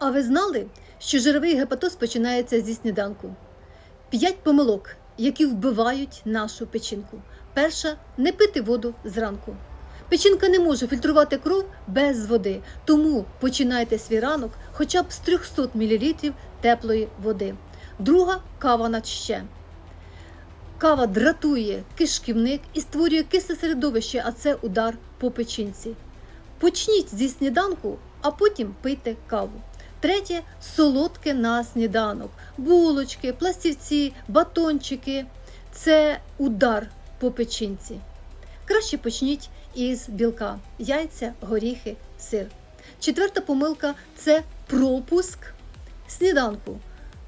А ви знали, що жировий гепатоз починається зі сніданку? П'ять помилок, які вбивають нашу печінку. Перша не пити воду зранку. Печінка не може фільтрувати кров без води, тому починайте свій ранок хоча б з 300 мл теплої води. Друга кава на ще. Кава дратує кишківник і створює кисле середовище, а це удар по печінці. Почніть зі сніданку, а потім пийте каву. Третє солодке на сніданок. Булочки, пластівці, батончики це удар по печінці. Краще почніть із білка, яйця, горіхи, сир. Четверта помилка це пропуск сніданку.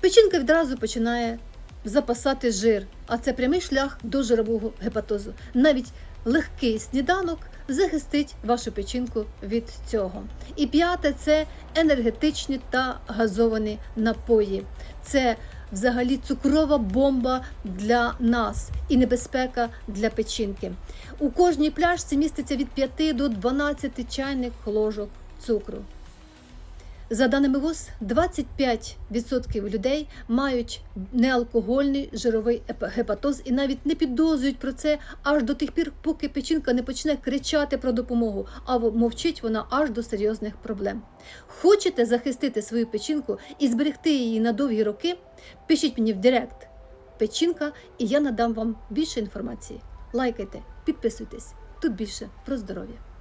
Печінка відразу починає запасати жир, а це прямий шлях до жирового гепатозу. Навіть легкий сніданок захистить вашу печінку від цього. І п'яте це енергетичні та газовані напої. Це взагалі цукрова бомба для нас і небезпека для печінки. У кожній пляшці міститься від 5 до 12 чайних ложок цукру. За даними ВОЗ, 25% людей мають неалкогольний жировий гепатоз і навіть не підозрюють про це аж до тих пір, поки печінка не почне кричати про допомогу, а мовчить вона аж до серйозних проблем. Хочете захистити свою печінку і зберегти її на довгі роки? Пишіть мені в Директ печінка, і я надам вам більше інформації. Лайкайте, підписуйтесь. Тут більше про здоров'я.